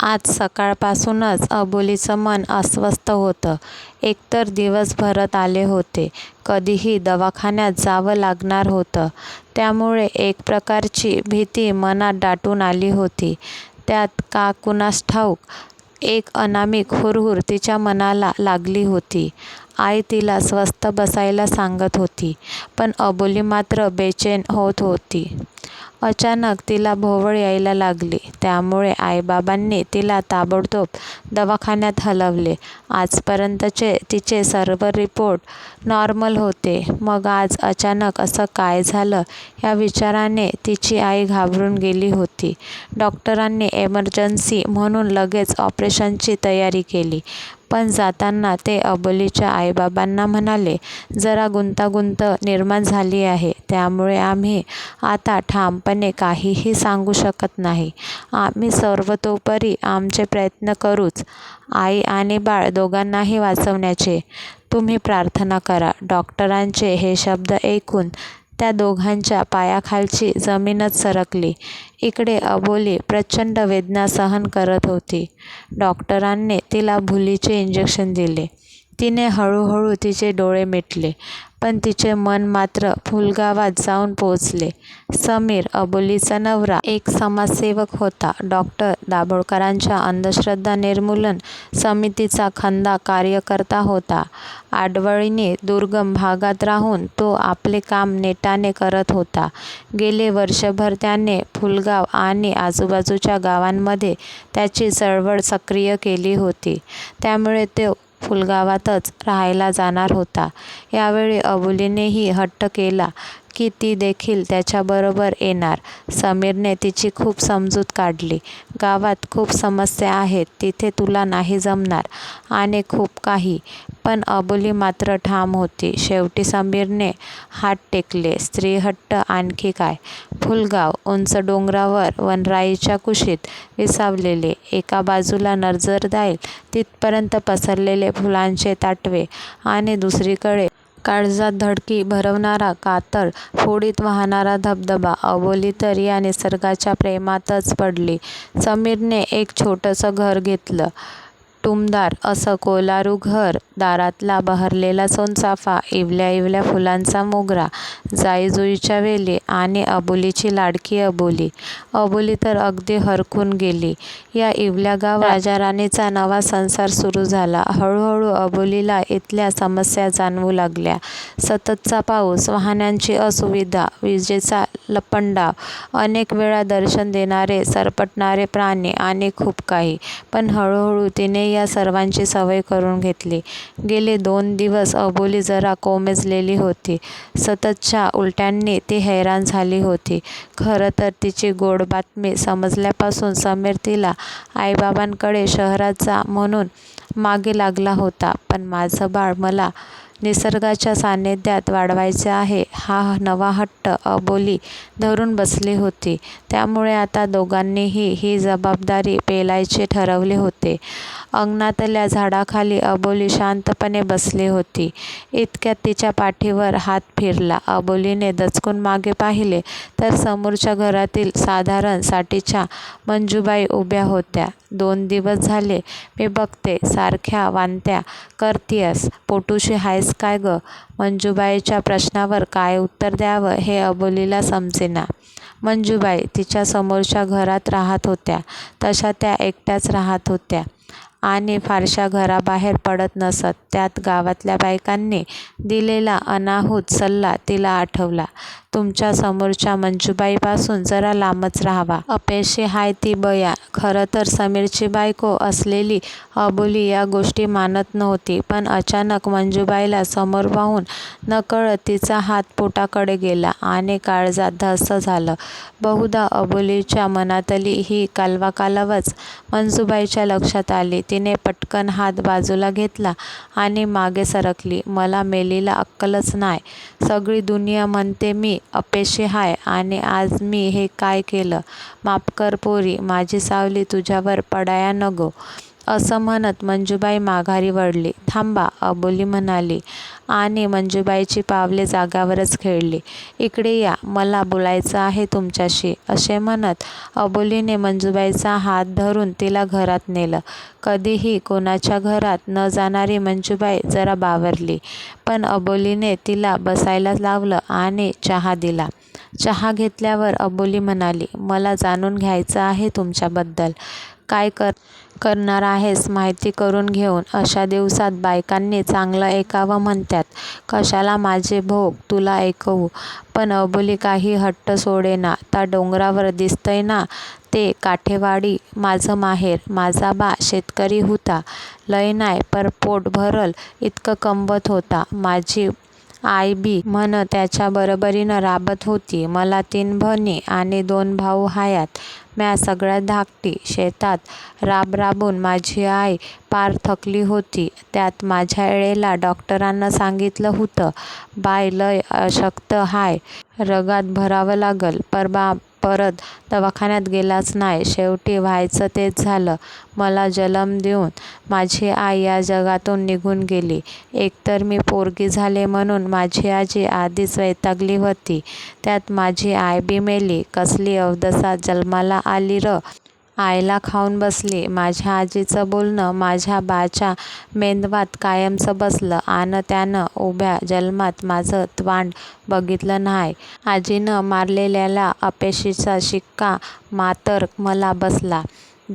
आज सकाळपासूनच अबोलीचं मन अस्वस्थ होतं. एकतर दिवस भरत आले होते. कधीही दवाखान्यात जावं लागणार होतं. त्यामुळे एक प्रकारची भीती मनात दाटून आली होती. त्यात का कुणास ठाऊक एक अनामिक हुरहुर तिच्या मनाला लागली होती. आई तिला स्वस्थ बसायला सांगत होती. पण अबोली मात्र बेचैन होत होती. अचानक तिला भोवळ यायला लागली. त्यामुळे आईबाबांनी तिला ताबडतोब दवाखान्यात हलवले. आजपर्यंतचे तिचे सर्व रिपोर्ट नॉर्मल होते. मग आज अचानक असं काय झालं या विचाराने तिची आई घाबरून गेली होती. डॉक्टरांनी इमर्जन्सी म्हणून लगेच ऑपरेशनची तयारी केली. पण जाताना ते अबोलीच्या आईबाबांना म्हणाले, जरा गुंतागुंत निर्माण झाली आहे. त्यामुळे आम्ही आता ठामपणे काहीही सांगू शकत नाही. आम्ही सर्वतोपरी आमचे प्रयत्न करूच आई आणि बाळ दोघांनाही वाचवण्याचे. तुम्ही प्रार्थना करा. डॉक्टरांचे हे शब्द ऐकून त्या दोघांच्या पायाखालची जमीनच सरकली. इकडे अबोली प्रचंड वेदना सहन करत होती. डॉक्टरांनी तिला भुलीचे इंजेक्शन दिले. तिने हळूहळू तिचे डोळे मिटले. पण तिचे मन मात्र फुलगावात जाऊन पोचले. समीर, अबोलीचा नवरा, एक समाजसेवक होता. डॉक्टर दाभोळकरांच्या अंधश्रद्धा निर्मूलन समितीचा खंदा कार्यकर्ता होता. आडवळीने दुर्गम भागात राहून तो आपले काम नेटाने करत होता. गेले वर्षभर त्याने फुलगाव आणि आजूबाजूच्या गावांमध्ये त्याची चळवळ सक्रिय केली होती. त्यामुळे तो फुलगावातच राहायला जाणार होता. यावेळी अबोलीनेही हट्ट केला की ती देखील त्याच्याबरोबर येणार. समीरने तिची खूप समजूत काढली. गावात खूप समस्या आहेत. तिथे तुला नाही जमणार आणि खूप काही. पण अबोली मात्र ठाम होती. शेवटी समीरने हात टेकले. स्त्रीहट्ट आणखी काय? फुलगाव उंच डोंगरावर वनराईच्या कुशीत विसावलेले. एका बाजूला नजर जाईल तिथपर्यंत पसरलेले फुलांचे ताटवे आणि दुसरीकडे काळजात धडकी भरवणारा, कातळ फोडीत वाहणारा धबधबा. अबोली तर या निसर्गाच्या प्रेमातच पडली. समीरने एक छोटंसं घर घेतलं. टुमदार असं कोलारू घर. दारातला बहरलेला सोनचाफा, इवल्या इवल्या फुलांचा मोगरा, जाईजुईच्या वेली आणि अबोलीची लाडकी अबोली. अबोली तर अगदी हरकून गेली. या इवल्या गावात राजाराणीचा नवा संसार सुरू झाला. हळूहळू अबोलीला इथल्या समस्या जाणवू लागल्या. सततचा पाऊस, वाहनांची असुविधा, विजेचा लपंडाव, अनेक वेळा दर्शन देणारे सरपटणारे प्राणी आणि खूप काही. पण हळूहळू तिने या सर्वांची सवय करून घेतली. गेले दोन दिवस अबोली जरा कोमेजलेली होती. सततच्या उलट्यांनी ती हैराण झाली होती. खरं तर तिची गोड बातमी समजल्यापासून समीर तिला आईबाबांकडे शहरात जा म्हणून मागे लागला होता. पण माझं बाळ मला निसर्गाच्या सान्निध्यात वाढवायचे आहे हा नवा हट्ट अबोली धरून बसली होती. त्यामुळे आता दोघांनीही ही जबाबदारी पेलायचे ठरवले होते. अंगणातल्या झाडाखाली अबोली शांतपणे बसली होती. इतक्यात तिच्या पाठीवर हात फिरला. अबोलीने दचकून मागे पाहिले तर समोरच्या घरातील साधारण साठीच्या मंजूबाई उभ्या होत्या. दोन दिवस झाले मी बघते सारख्या वांत्या करतीयस. पोटूशी हायस काय गं? मंजूबाईच्या प्रश्नावर काय उत्तर द्यावं हे अबोलीला समजेना. मंजूबाई तिच्या समोरच्या घरात राहात होत्या. तशा त्या एकट्याच राहात होत्या आणि फारशा घराबाहेर पडत नसत. त्यात गावातल्या बायकांनी दिलेला अनाहूत सल्ला तिला आठवला. तुमच्या समोरच्या मंजूबाईपासून जरा लांबच राहावा. अपयशी हाय ती बया. खरं तर समीरची बायको असलेली अबोली या गोष्टी मानत नव्हती. पण अचानक मंजूबाईला समोर पाहून नकळत तिचा हात पोटाकडे गेला आणि काळजात धस्स झालं. बहुधा अबोलीच्या मनातली ही कालवाकालवच मंजूबाईच्या लक्षात आली. तिने पटकन हात बाजूला घेतला आणि मागे सरकली. मला मेलीला अक्कलच नाही सगळी दुनिया म्हणते मी अपयशी हाय आणि आज मी हे काय केलं? माफ कर पोरी, माझी सावली तुझ्यावर पडाया नको. असं म्हणत मंजूबाई माघारी वळली. थांबा, अबोली म्हणाली आणि मंजूबाईची पावले जाग्यावरच खेळली. इकडे या, मला बोलायचं आहे तुमच्याशी, असे म्हणत अबोलीने मंजूबाईचा हात धरून तिला घरात नेलं. कधीही कोणाच्या घरात न जाणारी मंजूबाई जरा बावरली. पण अबोलीने तिला बसायला लावलं आणि चहा दिला. चहा घेतल्यावर अबोली म्हणाली, मला जाणून घ्यायचं आहे तुमच्याबद्दल. काय कर करणार आहेस माहिती करून घेऊन अशा दिवसात बायकांनी चांगलं ऐकावं म्हणतात. कशाला माझे भोग तुला ऐकवू? पण अबोली काही हट्ट सोडेना. त्या डोंगरावर दिसतंय ना ते काठेवाडी माझं माहेर. माझा बा शेतकरी होता लय नाय पर पोट भरल इतकं कमवत होता. माझी आई बी म्हण त्याच्या बरोबरीनं राबत होती. मला तीन बहिणी आणि दोन भाऊ हायत. म्या सगळ्यात धाकटी. शेतात राब राबून माझी आई पार थकली होती. त्यात माझ्या येळेला डॉक्टरांना सांगितलं हुतं, बाय लय अशक्त हाय, रगात भरावं लागल. पर बा परत दवाखान्यात गेलाच नाही शेवटी व्हायचं तेच झालं. मला जन्म देऊन माझी आई या जगातून निघून गेली. एकतर मी पोरगी झाले म्हणून माझी आजी आधीच वैतागली होती त्यात माझी आई बी मेली. कसली अवदसा जन्माला आली र! आईला खाऊन बसली. माझ्या आजीचं बोलणं माझ्या बाच्या मेंदवात कायमचं बसलं आणि त्यानं उभ्या जन्मात माझं त्वांड बघितलं नाही आजीनं मारलेल्याला अपेशीचा शिक्का मातर मला बसला.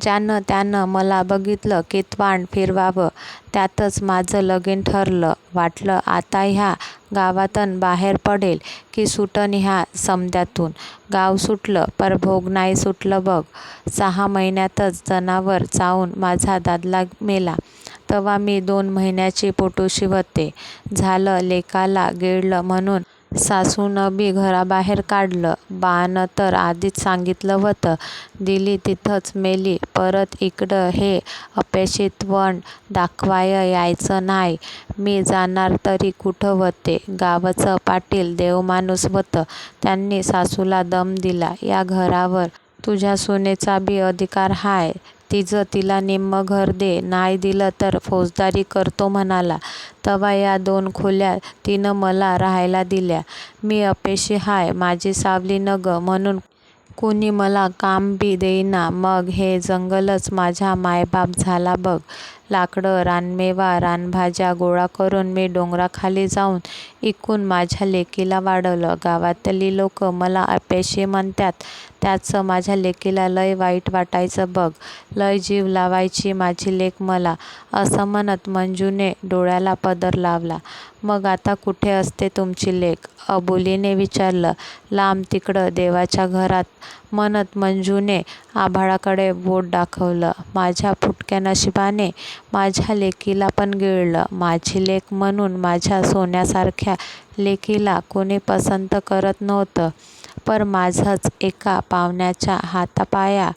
ज्यानं त्यानं मला बघितलं की त्वांड फिरवावं. त्यातच माझं लगीन ठरलं. वाटलं आता ह्या गावातन बाहेर पडेल की सुटन ह्या समद्यातून गाव सुटलं पर भोग नाही सुटलं बघ. सहा महिन्यातच जनावर चावून माझा दादला मेला. तवा मी दोन महिन्याची पोटोशी शिवते झालं लेकाला गिळलं म्हणून सासूनबी घराबाहेर काढलं. बानं तर आधीच सांगितलं व्हतं. दिली तिथंच मेली. परत इकडं हे अपेक्षित वण दाखवाय यायचं न्हाय. मी जाणार तरी कुठं व्हते. गावचं पाटील देवमाणूस व्हतं. त्यांनी सासूला दम दिला, या घरावर तुझ्या सुनेचा बी अधिकार हाय. तिचं तिला निम्मं घर दे. नाय दिलं तर फौजदारी करतो म्हणाला. तवा या दोन खोल्या तिनं मला राहायला दिल्या. मी अपेशी हाय, माझी सावली नग म्हणून कुणी मला काम बी देईना. मग हे जंगलच माझा मायबाप झाला बघ. लाकडं, रानमेवा, रानभाज्या गोळा करून मी डोंगराखाली जाऊन इकून माझ्या लेकीला वाढवलं. गावातली लोकं मला अपेशी म्हणतात त्याचं माझ्या लेकीला लय वाईट वाटायचं बघ. लय जीव लावायची माझी लेक मला. असं म्हणत मंजूने डोळ्याला पदर लावला. मग आता कुठे असते तुमची लेक? अबोलीने विचारलं. लांब तिकडं देवाच्या घरात म्हणत मंजूने आभाळाकडे बोट दाखवलं. माझ्या फुटक्या नशिबाने माझ्या लेकीला पण गिळलं. माझी लेक म्हणून माझ्या सोन्यासारख्या लेकीला कुणी पसंत करत नव्हतं. पर माझंच एका पाहुण्याच्या हातापाया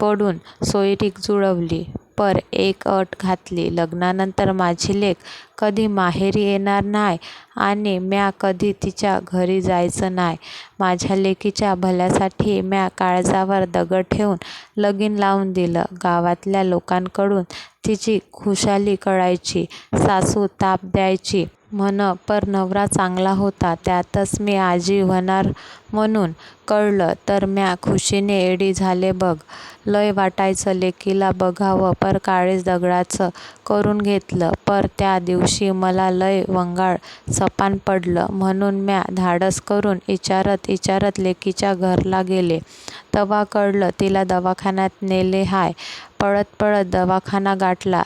पडून सोयरीक जुळवली. पर एक अट घातली. लग्नानंतर माझी लेक कधी माहेरी येणार नाही आणि म्या कधी तिच्या घरी जायचं नाही माझ्या लेकीच्या भल्यासाठी म्या काळजावर दगड ठेवून लगीन लावून दिलं. गावातल्या लोकांकडून तिची खुशाली कळायची. सासू ताप द्यायची म्हण पर नवरा चांगला होता. त्यातच मी आजी व्हनार म्हणून कळलं तर म्या खुशीने येडी झाले बघ. लय वाटायचं लेकीला बघावं पर काळीज दगडाचं करून घेतलं. पर त्या दिवशी मला लय वंगाळ सपान पडलं म्हणून म्या धाडस करून इचारत इचारत लेकीच्या घरला गेले. तवा कळलं तिला दवाखान्यात नेले हाय. पळत पळत दवाखाना गाठला.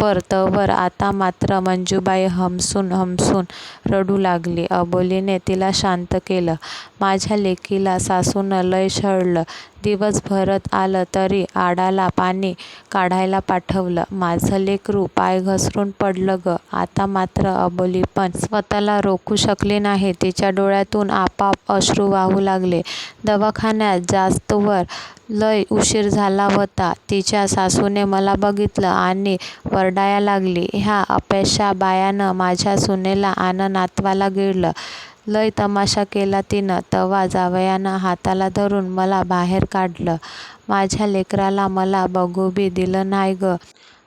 परतवर आता मात्र मंजूबाई हमसून हमसून रडू लागली. अबोलीने तिला शांत केलं. माझ्या लेकीला सासूनं लय छळलं. दिवस भरत आलं तरी आडाला पाणी काढायला पाठवलं. माझं लेकरू पाय घसरून पडलं ग. आता मात्र अबोली पण स्वतःला रोखू शकली नाही. तिच्या डोळ्यातून आपोआप अश्रू वाहू लागले. दवाखान्यात जास्तवर लय उशीर झाला व्हता. तिच्या सासूने मला बघितलं आणि वरडाया लागली, ह्या अपेक्षा बायानं माझ्या सुनेला आन नातवाला गिळलं. लय तमाशा केला तिनं. तवा जावयानं हाताला धरून मला बाहेर काढलं. माझ्या लेकराला मला बघूबी दिलं न्हाय ग.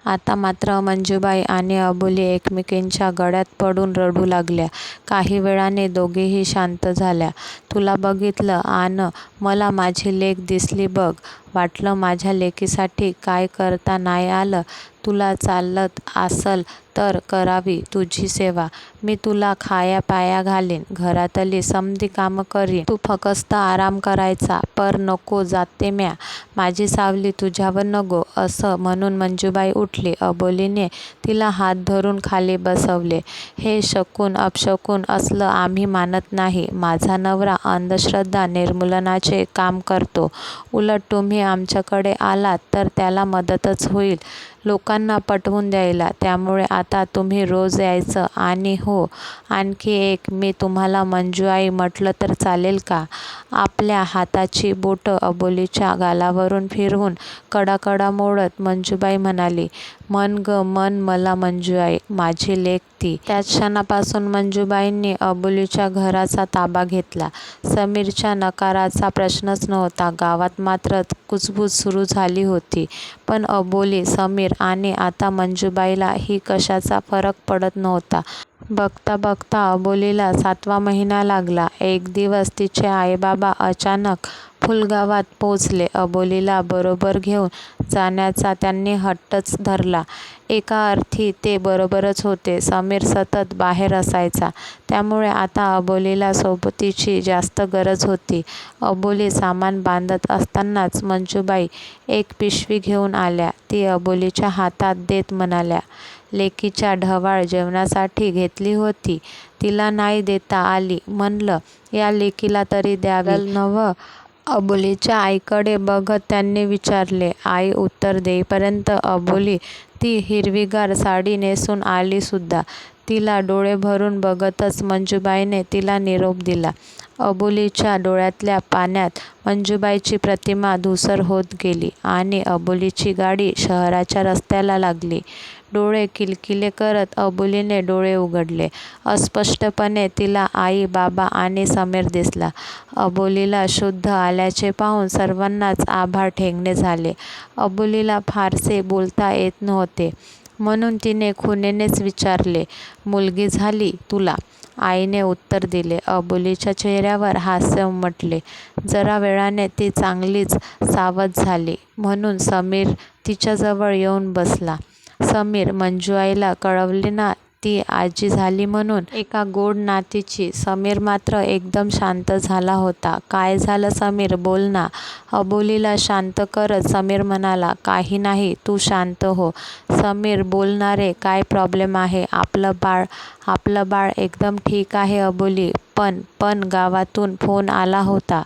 आता मात्र मंजूबाई आणि अबुली एकमेकींच्या गळ्यात पडून रडू लागल्या. काही वेळाने दोघीही शांत झाल्या. तुला बघितलं आन मला माझी लेक दिसली बघ. वाटलं माझ्या लेकीसाठी काय करता नाय आलं. तुला चालत आसल तर करावी तुझी सेवा. मी तुला खाया पाया घालीन. घरातली समदी कामं करीन. तू फकस्त आराम करायचा. पर नको जाते म्या. माझी सावली तुझ्यावर नगो. असं म्हणून मंजूबाई उठली. अबोलीने तिला हात धरून खाली बसवले. हे शकून अपशकून असलं आम्ही मानत नाही. माझा नवरा अंधश्रद्धा निर्मूलनाचे काम करतो. उलट तुम्ही आमच्याकडे आलात तर त्याला मदतच होईल लोकांना पटवून द्यायला. त्यामुळे आता तुम्ही रोज यायचं. आणि हो आणखी एक मी तुम्हाला मंजूआई म्हटलं तर चालेल का? आपल्या हाताची बोटं अबोलीच्या गालावरून फिरवून कडाकडा मोडत मंजूबाई म्हणाली. मन गं मन मला मंजूआई. माझी लेक ती. त्याच क्षणापासून मंजूबाईंनी अबोलीच्या घराचा ताबा घेतला. समीरच्या नकाराचा प्रश्नच नव्हता. गावात मात्र कुजबूज सुरू झाली होती. पण अबोली, समीर आणि आता मंजूबाईला ही कशाचा फरक पडत नव्हता. बघता बघता अबोलीला सातवा महिना लागला. एक दिवस तिचे आईबाबा अचानक फुलगावात पोचले. अबोलीला बरोबर घेऊन जाण्याचा त्यांनी हट्टच धरला. एका अर्थी ते बरोबरच होते. समीर सतत बाहेर असायचा. त्यामुळे आता अबोलीला सोबतीची जास्त गरज होती. अबोली सामान बांधत असतानाच मंजूबाई एक पिशवी घेऊन आल्या. ती अबोलीच्या हातात देत म्हणाल्या, लेकीच्या ढवाळ जेवणासाठी घेतली होती. तिला नाही देता आली म्हणलं या लेकीला तरी द्यावी नव्ह? अबोलीच्या आईकडे बघत त्यांनी विचारले. आई उत्तर देईपर्यंत अबोली ती हिरवीगार साडी नेसून आलीसुद्धा. तिला डोळे भरून बघतच मंजूबाईने तिला निरोप दिला. अबोलीच्या डोळ्यातल्या पाण्यात मंजूबाईची प्रतिमा धूसर होत गेली आणि अबोलीची गाडी शहराच्या रस्त्याला लागली. डोळे किलकिले करत अबोलीने डोळे उघडले. अस्पष्टपणे तिला आई, बाबा आणि समीर दिसला. अबोलीला शुद्ध आल्याचे पाहून सर्वांनाच आभाळ ठेंगणे झाले. अबोलीला फारसे बोलता येत नव्हते. म्हणून तिने खुणेनेच विचारले, मुलगी झाली तुला? आईने उत्तर दिले. अबोलीच्या चेहऱ्यावर हास्य उमटले. जरा वेळाने ती चांगलीच सावध झाली. म्हणून समीर तिच्याजवळ येऊन बसला. समीर, मंजूआईला कळवले ना ती आजी झाली म्हणून? एका गोड नातीची. समीर मात्र एकदम शांत झाला होता. काय झालं समीर बोल ना? अबोलीला शांत करत समीर म्हणाला. काही नाही तू शांत हो. समीर बोलणारे काय प्रॉब्लेम आहे? आपलं बाळ आपलं बाळ एकदम ठीक आहे अबोली. पण पण गावातून फोन आला होता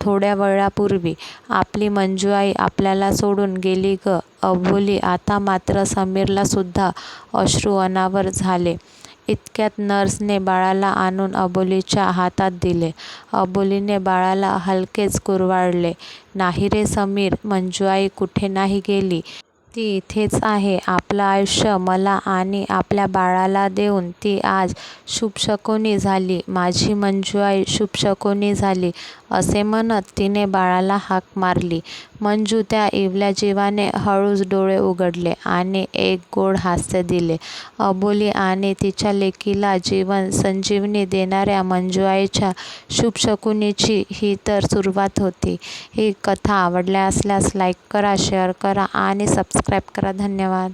थोड्या वेळापूर्वी. आपली मंजूआई आपल्याला सोडून गेली गं अबोली आता मात्र समीरलासुद्धा अश्रू अनावर झाले. इतक्यात नर्सने बाळाला आणून अबोलीच्या हातात दिले. अबोलीने बाळाला हलकेच कुरवाळले. नाही रे समीर, मंजूआई कुठे नाही गेली. ती इथेच आहे. आपलं आयुष्य मला आणि आपल्या बाळाला देऊन ती आज शुभशकुनी झाली. माझी मंजुआई शुभशकुनी झाली असे म्हणत तिने बाळाला हाक मारली. मंजू त्या इवल्या जीवाने हळूच डोळे उघडले आणि एक गोड हास्य दिले. अबोली आणि तिच्या लेकीला जीवन संजीवनी देणाऱ्या मंजुआईच्या शुभशकुनीची ही तर सुरुवात होती. ही कथा आवडल्या असल्यास लाईक करा, शेअर करा आणि सबस्क्राईब करा. धन्यवाद.